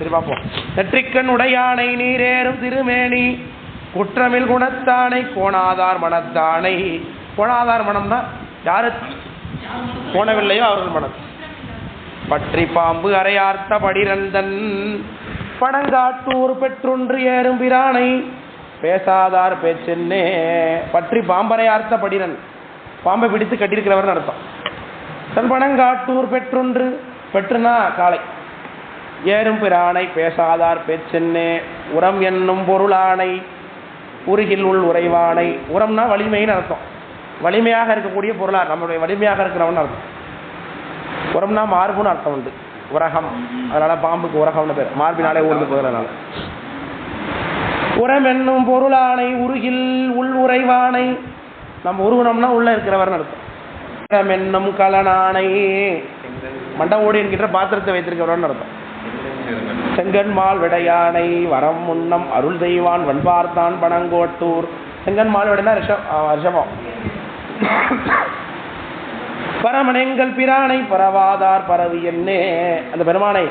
சரி பார்ப்போம் நெற்றிக்கண் உடையானை நீரேறும் திருமேனி குற்றமில் குணத்தானை கோணாதார் மனத்தானை. கோணாதார் மனம்னா யாரு? கோணவில்லையோ அவர்கள் மனம். பற்றி பாம்பு அரையார்த்த படிரந்தன் படங்காட்டூர் பெற்றொன்று ஏறும் பிரானை. பேசாதார் பேச்சென்னே பற்றி பாம்பரையார்த்த படிரன். பாம்பை பிடித்து கட்டியிருக்கிறவர்னு அர்த்தம். தன் படங்காட்டூர் பெற்றொன்று பெற்றுனா காளை. ஏறும் பிரானை பேசாதார் பேச்சென்னே. உரம் என்னும் பொருளானை உருகில் உள் உறைவானை. உரம்னா வலிமைன்னு அர்த்தம். வலிமையாக இருக்கக்கூடிய பொருளார் நம்மளுடைய வலிமையாக இருக்கிறவன் அர்த்தம். உரம்னா மார்புன்னு அர்த்தம் உண்டு. உரகம். அதனால பாம்புக்கு உரகம்னு பேர். மார்பினாலே ஊர்ந்து போகிறதுனால. உரம் என்னும் பொருளானை உருகில் உள் உறைவானை. நம்ம உருவனம்னா உள்ள இருக்கிறவர்னு அர்த்தம். உரம் என்னும் கலனானை. மண்டவோடு என்கின்ற பாத்திரத்தை வைத்திருக்கிறவர்னு அர்த்தம். செங்கன்மால் விடையானை வரம் முன்னம் அருள் தெய்வான் வன்பார்த்தான் பனங்கோட்டூர் செங்கன்மால் விடைனா ரிஷம் ரிஷபம். பரமனெங்கள் பிரானை பரவாதார் பரவு என்னே. அந்த பெருமானை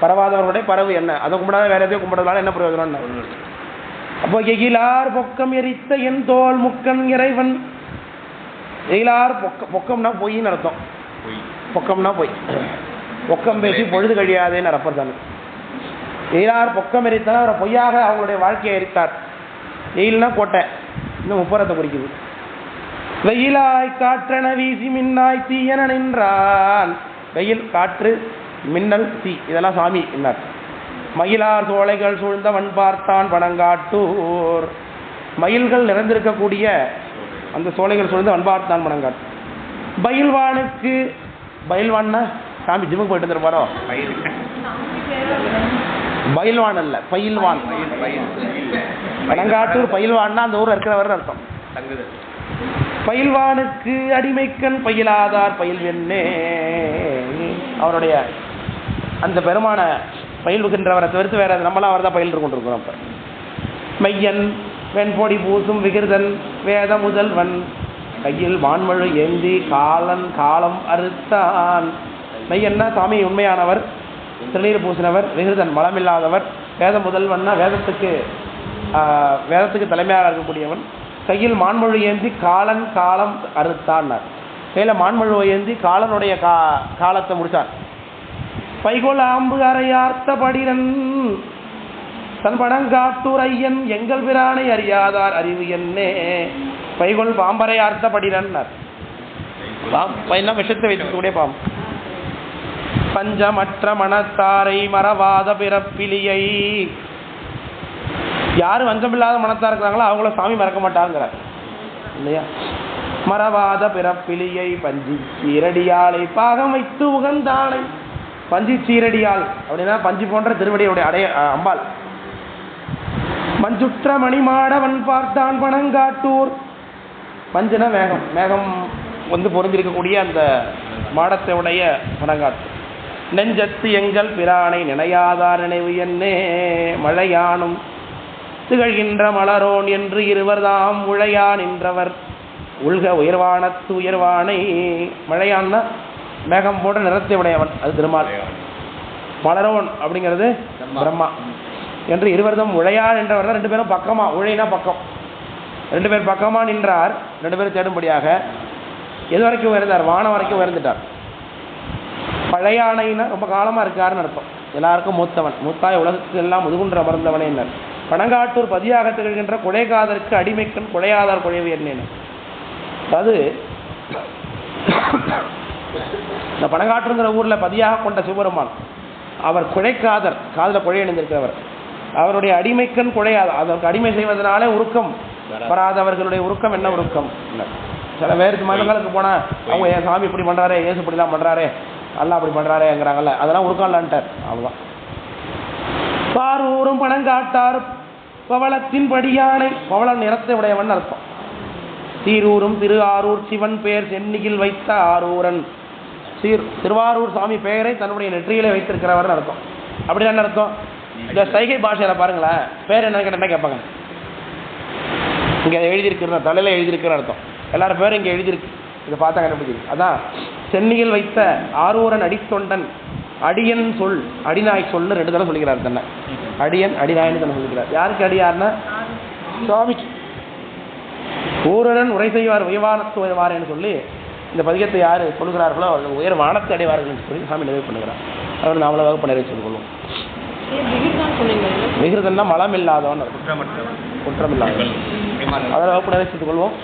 பரவாதவர்களுடைய பரவு என்ன? அதை கும்பிடாத வேற எதையும் கும்பிடுறதுனால என்ன பிரயோஜனம் அப்போ எகிலார் பொக்கம் எரித்த என் தோல் முக்கன் இறைவன். எகிலார் பொக்க பொக்கம்னா பொய்ன்னு அர்த்தம். பொக்கம்னா பொய். பொக்கம் பேசி பொழுது கழியாதேன்னு அர்ப்பர் தானே. எயிலார் பொக்கம் எரித்தார் அவரை பொய்யாக அவங்களுடைய வாழ்க்கையை எரித்தார். எயில்னா கோட்டை இன்னும் முப்பரத்தை குறிக்குது வெயிலாய் காற்றென வீசி மின்னாய் தீயன நின்றான் வெயில் காற்று மின்னல் தீ இதெல்லாம் சாமி என்னார். மயிலார் சோலைகள் சூழ்ந்த மண் பார்த்தான் பனங்காட்டூர் மயில்கள் நிறைந்திருக்கக்கூடிய அந்த சோலைகள் சூழ்ந்த மண் பார்த்தான் பனங்காட்டு பயில்வானுக்கு பயில்வான்னா சாமி ஜிம்முக்கு போயிட்டு வந்துருப்பாரோ? பயில்வான் அல்ல பயில்வான். பனங்காட்டூர் பயில்வான்னா அந்த ஊர்ல இருக்கிறவர் அர்த்தம். பயில்வானுக்கு அடிமைக்கண் பயிலாதார் பயில்வென்னே அவருடைய அந்த பெருமான பயில்வுகின்றவரை தவிர்த்து வேற நம்மளாம் அவர் தான் பயின்று கொண்டிருக்கிறோம் இப்போ. மையன் வெண்பொடி பூசும் விகிருதன் வேத முதல்வன். கையில் வான்மழு ஏந்தி காலன் காலம் அறுத்தான். மெய்யன்னா சாமி உண்மையானவர். திருநீர் பூசினவர் விகிருதன் மலமில்லாதவர் வேத முதல்வன்னா வேதத்துக்கு ஆஹ், வேதத்துக்கு தலைமையாக இருக்கக்கூடியவன். கையில் மான்மொழி ஏந்தி காலன் காலம் அறுத்தான்னார். கையில் மான்மொழி ஏந்தி காலனுடைய கா காலத்தை முடிச்சார். பைகொள் ஆம்பு அறையார்த்த படிரன் தன் படங்காட்டூர் ஐயன் எங்கள் பிரானை அறியாதார் அறிவு என்னே. பைகொள் பாம்பரை அர்த்த படிரன்னார். பாம் பையனா விஷத்தை வைத்துக்கூடிய பாம்பு? பஞ்சமற்ற மனத்தாரை மறவாத பிறப்பிலியை. யாரு வஞ்சமில்லாத மனத்தா இருக்கிறாங்களோ அவங்கள சாமி மறக்க மாட்டாங்கிறார் இல்லையா? மறவாத பிறப்பிலியை பஞ்சி சீரடியாலை பாகம் வைத்து உகந்தாளை. பஞ்சி சீரடியாள் அப்படின்னா பஞ்சு போன்ற திருவடியுடைய அடைய அம்பாள். மஞ்சுற்ற மணிமாடவன் பார்த்தான் பனங்காட்டூர் பஞ்சுனா மேகம். மேகம் வந்து பொருந்திருக்கக்கூடிய அந்த மாடத்தை உடைய நெஞ்சத்து எங்கள் பிரானை நினையாதார் நினைவு என்னே மழையானும் திகழ்கின்ற மலரோன் என்று இருவர்தாம் உழையா நின்றவர். உள்க உயர்வானத்து உயர்வானை மழையான்னா மேகம் போன்ற நிறத்தை உடையவன் அது திருமால். மலரோன் அப்படிங்கிறது பிரம்மா. என்று இருவர்தம் உழையா நின்றவர் ரெண்டு பேரும் பக்கமா உழைனா பக்கம். ரெண்டு பேர் பக்கமா நின்றார் ரெண்டு பேரும் தேடும்படியாக. எது வரைக்கும் உயர்ந்தார்? வானம் வரைக்கும் உயர்ந்துட்டார். பழையானைன்னா ரொம்ப காலமா இருக்காருன்னு அர்த்தம். எல்லாருக்கும் மூத்தவன். மூத்தாய் உலகத்தில் எல்லாம் முதுகுன்ற அமர்ந்தவனே என்ன பனங்காட்டூர் பதியாக திகழ்கின்ற குழைகாதற்கு அடிமைக்கண் கொலையாதார் குழைவு என்னன்னு அது இந்த பனங்காட்டுங்கிற ஊர்ல பதியாக கொண்ட சிவபெருமான் அவர் குழைக்காதர் காதில் குழை அணிந்திருக்கிறவர். அவருடைய அடிமைக்கண் குழையாது அதற்கு அடிமை செய்வதனாலே உருக்கம். வராதவர்களுடைய உருக்கம் என்ன உருக்கம்? சில பேருக்கு மதங்களுக்கு போனா அவங்க என் சாமி இப்படி பண்ணுறாரே ஏசு இப்படிலாம் பண்ணுறாரே அல்லா அப்படி பண்ணுறாருங்கிறாங்கல்ல அதெல்லாம் உருக்கான்லான்ட்டார் அவ்வளோதான் பாரூரும் பணங்காட்டார் பவளத்தின் படியானை. பவள நிறத்தை உடையவன் அர்த்தம். சீரூரும் திரு ஆரூர் சிவன் பெயர் சென்னியில் வைத்த ஆரூரன். சீர் திருவாரூர் சாமி பெயரை தன்னுடைய நெற்றியிலே வைத்திருக்கிறவர் அர்த்தம். அப்படி என்ன அர்த்தம்? இந்த சைகை பாஷையில் பாருங்களேன். பேர் என்னன்னு கேட்டால் கேட்பாங்க? இங்கே எழுதியிருக்கிற தலையில எழுதியிருக்கிற அர்த்தம். எல்லாரும் பேரும் இங்க எழுதியிருக்கு. இதை பார்த்தா கண்டுபிடிச்சிருக்கு. அதான் சென்னியில் வைத்த ஆரூரன் அடித்தொண்டன் அடியன் சொல் அடிநாய் சொல்னு ரெண்டு தடவை சொல்லிக்கிறார் தன்னை. அடியன் அடிநாய்னு தன்னை சொல்லிக்கிறார். யாருக்கு அடியார்னா? சுவாமிக்கு. ஊரரன் உரை செய்வார் உயவானத்து உயவாரன்னு சொல்லி இந்த பதிகத்தை யார் சொல்கிறார்களோ அவர்கள் உயர் வானத்தை அடைவார்கள் என்று சொல்லி சாமி நிறைவு பண்ணுகிறார். அவர் நாமளை வகுப்பு நிறைவு செய்து கொள்வோம். விகிருதன்னா மலம் இல்லாதவன் குற்றம் இல்லாதவன் அதில் வகுப்பு நிறைவு செய்து கொள்வோம்.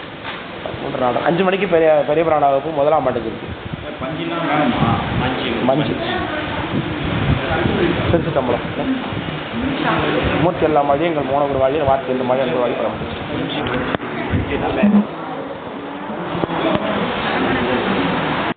மூன்று நாடு அஞ்சு மணிக்கு பெரிய பெரிய பிராண வகுப்பு முதலாம் ஆண்டுக்கு இருக்குது மஞ்சு திருச்சி மூர்த்தி எல்லா மழையும் எங்கள் மோனகுரு வாழி வார்த்தை எந்த மழை என்று வாழி